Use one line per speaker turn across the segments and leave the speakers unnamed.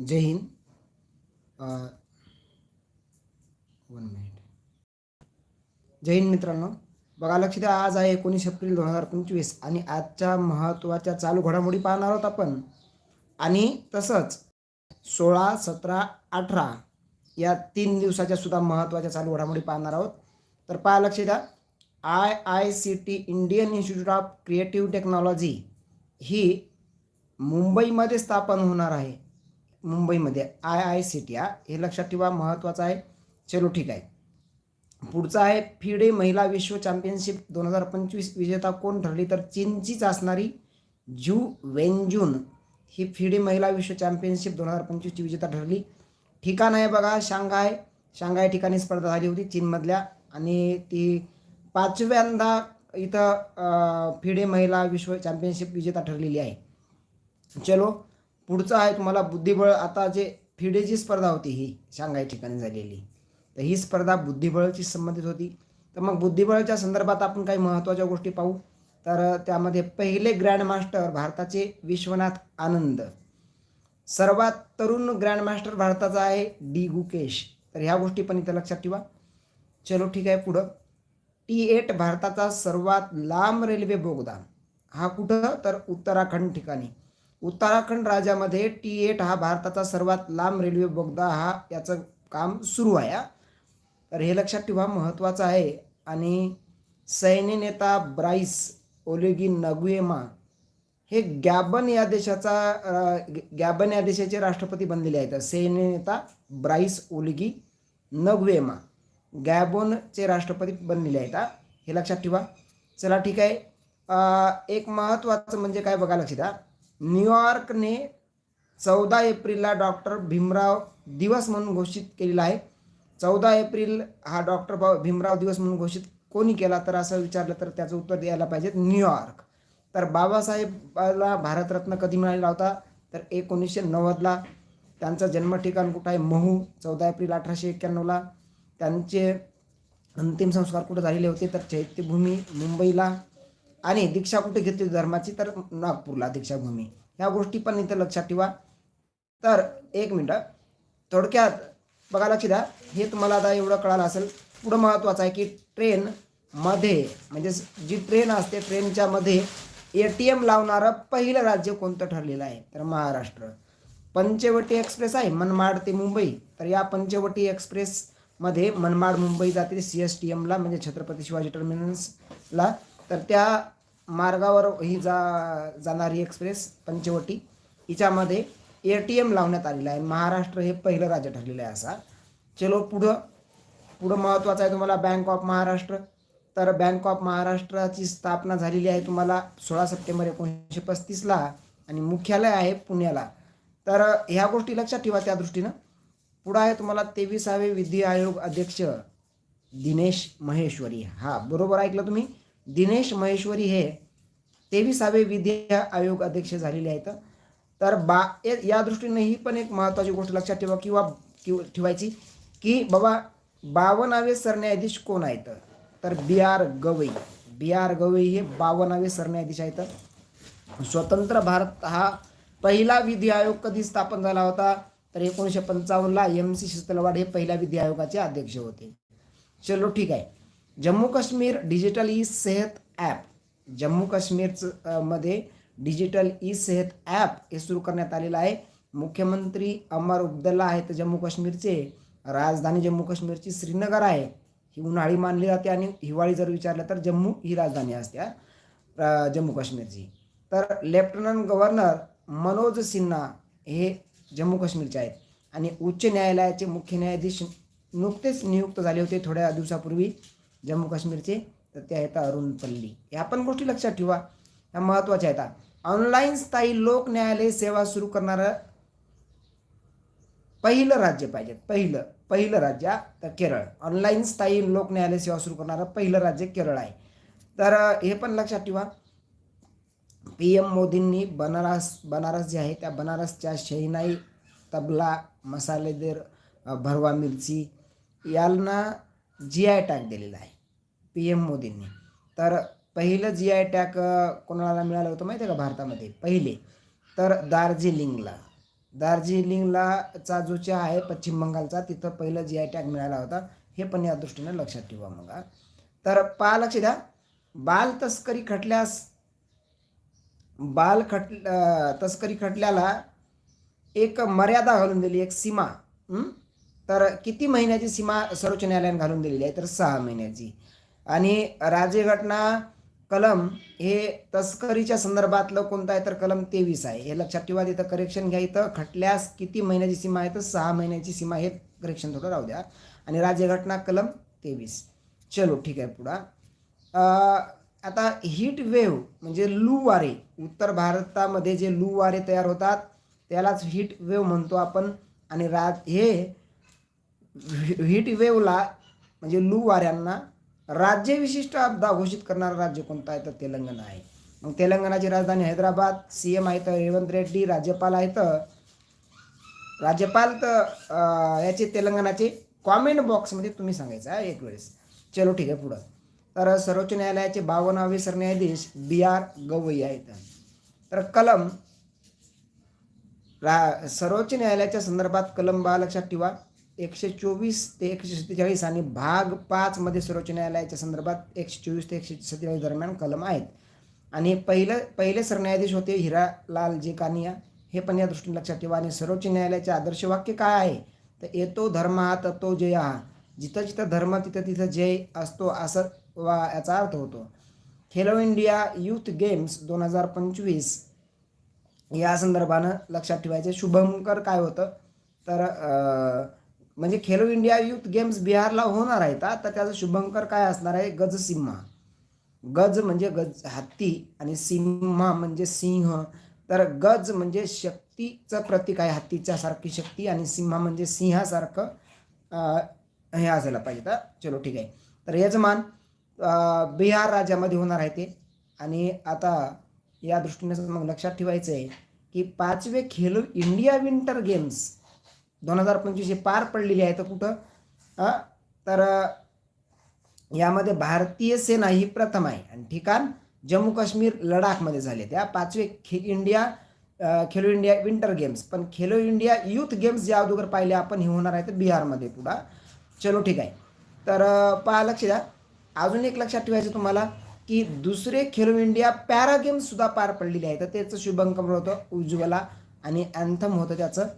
जय हिंद। One minute जय हिंद मित्रांनो. बघा लक्ष द्या आज आहे एकोणीस एप्रिल दोन हजार पंचवीस आणि आजच्या महत्त्वाच्या चालू घडामोडी पाहणार आहोत आपण. आणि तसंच सोळा सतरा अठरा या तीन दिवसाच्या सुद्धा महत्त्वाच्या चालू घडामोडी पाहणार आहोत. तर पहा लक्ष द्या I I C T Indian institute of creative technology ही मुंबईमध्ये स्थापन होणार आहे. मुंबईमध्ये आय आय सी टी हा? हे लक्षात ठेवा महत्त्वाचं आहे. चलो ठीक आहे. पुढचं आहे फिडे महिला विश्व चॅम्पियनशिप दोन हजार पंचवीस विजेता कोण ठरली? तर चीनचीच असणारी जू वेंजून. ही फिडे महिला विश्व चॅम्पियनशिप दोन हजार पंचवीसची विजेता ठरली. ठिकाण आहे बघा शांघाय. शांघाय ठिकाणी स्पर्धा झाली होती चीनमधल्या. आणि ती पाचव्यांदा इथं फिडे महिला विश्व चॅम्पियनशिप विजेता ठरलेली आहे. चलो पुढचं आहे तुम्हाला बुद्धिबळ. आता जे फिडेची स्पर्धा होती ही शांघाय ठिकाणी झालेली. तर ही स्पर्धा बुद्धिबळची संबंधित होती. तर मग बुद्धिबळाच्या संदर्भात आपण काही महत्त्वाच्या गोष्टी पाहू. तर त्यामध्ये पहिले ग्रँडमास्टर भारताचे विश्वनाथ आनंद. सर्वात तरुण ग्रँडमास्टर भारताचा आहे डी गुकेश. तर ह्या गोष्टी पण इथं लक्षात ठेवा. चलो ठीक आहे पुढं. टी एट भारताचा सर्वात लांब रेल्वे बोगदा. हा कुठं? तर उत्तराखंड ठिकाणी. उत्तराखंड राज्यामध्ये टी एट हा भारताचा सर्वात लांब रेल्वे बोगदा हा याचं काम सुरू आहे. तर हे लक्षात ठेवा महत्त्वाचं आहे. आणि सैन्य नेता ब्राईस ओलेगी नगुएमा हे गॅबन या देशाचा गॅबन या देशाचे राष्ट्रपती बनलेले आहेत. सैन्य नेता ब्राईस ओलिगी नगुएमा गॅबोनचे राष्ट्रपती बनलेले आहेत. हे लक्षात ठेवा. चला ठीक आहे. एक महत्त्वाचं म्हणजे काय बघा लक्षात. द्या न्यूयॉर्कने चौदा एप्रिलला डॉक्टर भीमराव दिवस म्हणून घोषित केलेला आहे. चौदा एप्रिल हा डॉक्टर भीमराव दिवस म्हणून घोषित कोणी केला तर असं विचारलं तर त्याचं उत्तर द्यायला पाहिजे न्यूयॉर्क. तर बाबासाहेबला भारतरत्न कधी मिळालेला होता? तर एकोणीसशे नव्वदला. त्यांचं जन्म ठिकाण कुठं आहे? महू. चौदा एप्रिल अठराशे एक्क्याण्णवला. त्यांचे अंतिम संस्कार कुठं झालेले होते? तर चैत्यभूमी मुंबईला. आणि दीक्षा कुठे घेतली धर्माची? तर नागपूरला दीक्षाभूमी. ह्या गोष्टी पण इथं लक्षात ठेवा. तर एक मिनटं. थोडक्यात बघा लक्ष द्या. हे तुम्हाला आता एवढं कळालं असेल. पुढं महत्त्वाचं आहे की ट्रेनमध्ये म्हणजे जी ट्रेन असते ट्रेनच्या मध्ये ए टी एम लावणारं पहिलं राज्य कोणतं ठरलेलं आहे? तर महाराष्ट्र. पंचवटी एक्सप्रेस आहे मनमाड ते मुंबई. तर या पंचवटी एक्सप्रेसमध्ये मनमाड मुंबई जाते सी एस टी एमला म्हणजे छत्रपती शिवाजी टर्मिनल्सला तर त्या मार्गावर ही जा जाणारी एक्सप्रेस पंचवटी हिच्यामध्ये ए टी एम लावण्यात आलेलं आहे. महाराष्ट्र हे पहिलं राज्य ठरलेलं आहे असा. चलो पुढं. पुढं महत्त्वाचं आहे तुम्हाला बँक ऑफ महाराष्ट्र तर बँक ऑफ महाराष्ट्राची स्थापना झालेली आहे तुम्हाला सोळा सप्टेंबर एकोणीसशे पस्तीसला आणि मुख्यालय आहे पुण्याला. तर ह्या गोष्टी लक्षात ठेवा त्या दृष्टीनं. पुढं आहे तुम्हाला तेविसावे विधी आयोग अध्यक्ष दिनेश महेश्वरी. हा बरोबर ऐकलं तुम्ही? दिनेश महेश्वरी हे तेविसावे विद्या आयोग अध्यक्ष झालेले आहेत. तर बा ए- या दृष्टीने ही पण एक महत्त्वाची गोष्ट लक्षात ठेवा किंवा किंवा ठेवायची की बाबा बावनावे सरन्यायाधीश कोण आहेत? तर B R Gavai. B R Gavai हे बावनावे सरन्यायाधीश आहेत. स्वतंत्र भारत हा पहिला विधी आयोग कधी स्थापन झाला होता? तर एकोणीसशे पंचावन्नला एम सी शिस्तलवाड हे पहिल्या विधी आयोगाचे अध्यक्ष होते. चलो ठीक आहे. Jammu Kashmir digital e Sehat app. Jammu काश्मीरचं मध्ये डिजिटल ई सेहत ॲप हे सुरू करण्यात आलेलं आहे. मुख्यमंत्री अमर अब्दुल्ला आहेत जम्मू काश्मीरचे. राजधानी जम्मू काश्मीरची श्रीनगर आहे. ही उन्हाळी मानली जाते आणि हिवाळी जर विचारलं तर जम्मू ही राजधानी असते जम्मू काश्मीरची. तर लेफ्टनंट गव्हर्नर मनोज सिन्हा हे जम्मू काश्मीरचे आहेत. आणि उच्च न्यायालयाचे मुख्य न्यायाधीश नुकतेच नियुक्त झाले होते थोड्या दिवसापूर्वी. जम्मू काश्मीरचे तर ते आहेत अरुण पल्ली. ह्या पण गोष्टी लक्षात ठेवा. ह्या महत्त्वाच्या आहेत. ऑनलाईन स्थायी लोक न्यायालय सेवा सुरू करणारं पहिलं राज्य पाहिजे पहिलं पहिलं राज्य तर केरळ. ऑनलाईन स्थायी लोक न्यायालय सेवा सुरू करणारं पहिलं राज्य केरळ आहे. तर हे पण लक्षात ठेवा. पी एम मोदींनी बनारस बनारस जे आहे त्या बनारसच्या शहिनाई तबला मसालेदार भरवा मिरची यांना जी आय टॅग दिलेला आहे. पी एम मोदींनी. तर पहिलं जी आय टॅग कोणाला मिळालं होतं माहिती आहे का भारतामध्ये? पहिले. तर दार्जिलिंगला. दार्जिलिंगला चा जो चहा आहे पश्चिम बंगालचा तिथं पहिलं जी आय टॅग मिळाला होता. हे पण या दृष्टीनं लक्षात ठेवा मग. तर पहा लक्ष द्या. बाल तस्करी खटल्यास बाल खट तस्करी खटल्याला एक मर्यादा घालून दिली एक सीमा. तर किती महिन्याची सीमा सर्वोच्च न्यायालयाने घालून दिलेली आहे? तर सहा महिन्याची. आणि राज्यघटना कलम हे तस्करीच्या संदर्भातलं कोणतं आहे? तर कलम तेवीस आहे. हे लक्षात ठेवा तिथं करेक्शन घ्या. इथं खटल्यास किती महिन्याची सीमा आहे? तर सहा महिन्याची सीमा हे करेक्शन थोडं राहू द्या. आणि राज्यघटना कलम तेवीस. चलो ठीक आहे पुढा. आता हीट वेव्ह म्हणजे लू वारे. उत्तर भारतामध्ये जे लू वारे तयार होतात त्यालाच हीट वेव्ह म्हणतो आपण. आणि रा हे हीट वेवला म्हणजे लू वाऱ्यांना राज्यविशिष्ट आपदा घोषित करणारं राज्य कोणतं आहे? तर तेलंगणा आहे. मग तेलंगणाची राजधानी हैदराबाद सी एम तर रेवंत रेड्डी राज्यपाल आहेत राज्यपाल तर याचे तेलंगणाचे कॉमेंट बॉक्समध्ये तुम्ही सांगायचं आहे एक वेळेस. चलो ठीक आहे पुढं. तर सर्वोच्च न्यायालयाचे बावन्नावे सरन्यायाधीश बी आर गवई आहेत. तर कलम रा सर्वोच्च न्यायालयाच्या संदर्भात कलम बा लक्षात ठेवा. एकशे चोवीस ते एकशे सत्तेचाळीस आणि भाग पाचमध्ये सर्वोच्च न्यायालयाच्या संदर्भात एकशे चोवीस ते एकशे सत्तेचाळीस दरम्यान कलम आहेत. आणि पहिलं पहिले सरन्यायाधीश होते हिरालाल जे कानिया. हे पण या दृष्टीने लक्षात ठेवा. आणि सर्वोच्च न्यायालयाचे आदर्श वाक्य काय आहे? तर येतो धर्म हा तत्तो जय हा. जिथं जिथं धर्म तिथं तिथं जय असतो असं वा याचा अर्थ होतो. खेलो इंडिया युथ गेम्स दोन हजार पंचवीस या संदर्भानं लक्षात ठेवायचे. शुभंकर काय होतं? तर म्हणजे खेलो इंडिया युथ गेम्स बिहारला होणार आहेत तर त्याचं शुभंकर काय असणार आहे? गज सिम्हा. गज म्हणजे गज हत्ती आणि सिम्हा म्हणजे सिंह. तर गज म्हणजे शक्तीचं प्रतीक आहे हत्तीच्या सारखी शक्ती आणि सिम्हा म्हणजे सिंहासारखं हे असायला पाहिजे. तर चलो ठीक आहे. तर यजमान बिहार राज्यामध्ये होणार आहे ते. आणि आता या दृष्टीने मग लक्षात ठेवायचं आहे की पाचवे खेलो इंडिया विंटर गेम्स दोन हजार पंचवीस हे पार पडलेली आहे. तर कुठं? तर यामध्ये भारतीय सेना ही प्रथम आहे. आणि ठिकाण जम्मू काश्मीर लडाखमध्ये झाले त्या पाचवे खे India Khelo India winter games. पण खेलो इंडिया युथ गेम्स ज्या अगोदर पाहिले आपण हे होणार आहे तर बिहारमध्ये पुढा. चलो ठीक आहे. तर पहा लक्ष द्या. अजून एक लक्षात ठेवायचं तुम्हाला की दुसरे खेलो इंडिया पॅरा गेम्ससुद्धा पार पडलेले आहे तर त्याचं शुभंकर होतं उज्ज्वला आणि अँथम होतं त्याचं.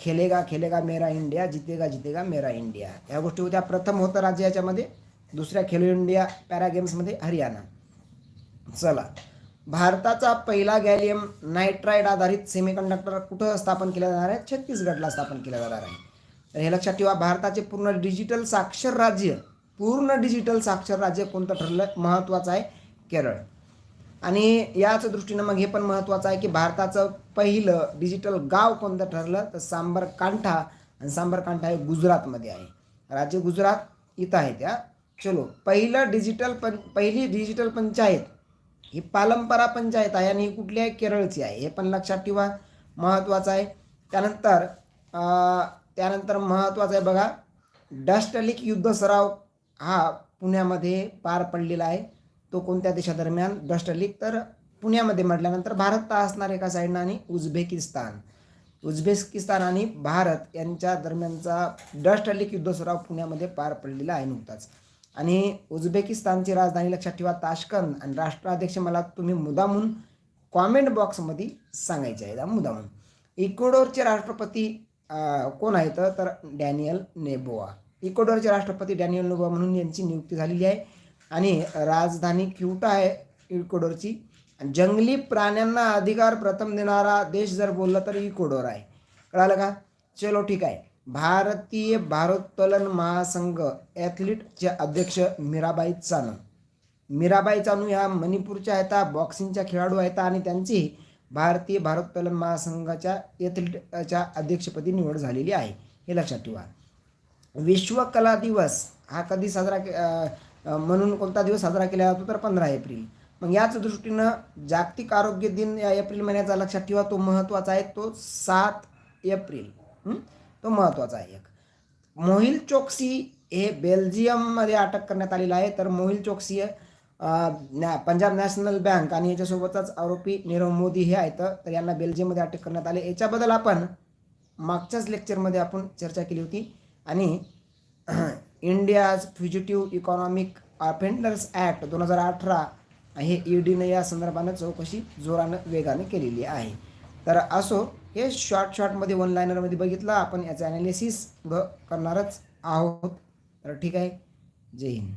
खेलेगा खेलेगा मेरा इंडिया जितेगा जितेगा मेरा इंडिया. ह्या गोष्टी होत्या प्रथम होतं राज्य याच्यामध्ये दुसऱ्या खेलो इंडिया पॅरा गेम्समध्ये हरियाणा. चला. भारताचा पहिला गॅलियम नायट्राईड आधारित सेमीकंडक्टर कुठं स्थापन केला जाणार आहे? छत्तीसगडला स्थापन केला जाणार आहे. तर हे लक्षात ठेवा भारताचे पूर्ण डिजिटल साक्षर राज्य पूर्ण डिजिटल साक्षर राज्य कोणतं ठरलं? महत्त्वाचं आहे केरळ. आणि याच दृष्टीनं मग हे पण महत्त्वाचं आहे की भारताचं पहिलं डिजिटल गाव कोणतं ठरलं? तर सांबरकांठा आणि सांबरकांठा हे गुजरातमध्ये आहे. राज्य गुजरात इथं आहे त्या चलो पहिलं डिजिटल पं पहिली डिजिटल पंचायत. ही पालंपरा पंचायत आहे आणि ही कुठली आहे? केरळची आहे. हे पण लक्षात ठेवा. महत्त्वाचं आहे. त्यानंतर त्यानंतर महत्त्वाचं आहे बघा. डस्टलिक युद्ध सराव हा पुण्यामध्ये पार पडलेला आहे. तो कोणत्या देशादरम्यान? डस्टलिक तर पुण्यामध्ये म्हटल्यानंतर भारत असणार एका साईडनं आणि उझबेकिस्तान. उझबेकिस्तान आणि भारत यांच्या दरम्यानचा डस्टलिक युद्ध सराव पुण्यामध्ये पार पडलेला आहे नुकताच. आणि उझबेकिस्तानची राजधानी लक्षात ठेवा ताशकंद. आणि राष्ट्राध्यक्ष मला तुम्ही मुदामून कॉमेंट बॉक्समध्ये सांगायचे आहे मुदामून. इक्वेडोरचे राष्ट्रपती कोण आहेत? तर डॅनियल नेबोआ. इक्वेडोरचे राष्ट्रपती डॅनियल नेबोआ म्हणून यांची नियुक्ती झालेली आहे. आणि राजधानी क्युटा आहे इक्वेडोरची. जंगली प्राण्यांना अधिकार प्रथम देणारा देश जर बोलला तर इकोडोर आहे. कळालं का? चलो ठीक आहे. भारतीय भारोत्तोलन महासंघ ॲथलीटचे अध्यक्ष मीराबाई चानू. मीराबाई चानू ह्या मणिपूरच्या आहेत बॉक्सिंगच्या खेळाडू आहेत आणि त्यांची भारतीय भारोत्तोलन महासंघाच्या ॲथलीटच्या अध्यक्षपदी निवड झालेली आहे. हे लक्षात ठेवा. विश्वकला दिवस हा कधी साजरा के- म्हणून कोणता दिवस साजरा केला जातो? तर पंधरा एप्रिल. मग याच दृष्टीनं जागतिक आरोग्य दिन या एप्रिल महिन्याचा लक्षात ठेवा. तो महत्त्वाचा आहे. तो सात एप्रिल. तो महत्त्वाचा आहे एक. मोहिल चोक्सी हे बेल्जियममध्ये अटक करण्यात आलेला आहे. तर मोहिल चोक्सी नॅ- पंजाब नॅशनल बँक आणि याच्यासोबतच आरोपी नीरव मोदी हे आहेत. तर यांना बेल्जियममध्ये अटक करण्यात आले. याच्याबद्दल आपण मागच्याच लेक्चरमध्ये आपण चर्चा केली होती. आणि India's fugitive economic offenders act दोन हजार अठरा हे ईडीनं या संदर्भानं चौकशी जोरानं वेगानं केलेली आहे. तर असो हे शॉर्ट शॉर्टमध्ये वन लायनरमध्ये बघितलं आपण याचं ॲनालिसिस पुढं करणारच आहोत. तर ठीक आहे. जय हिंद.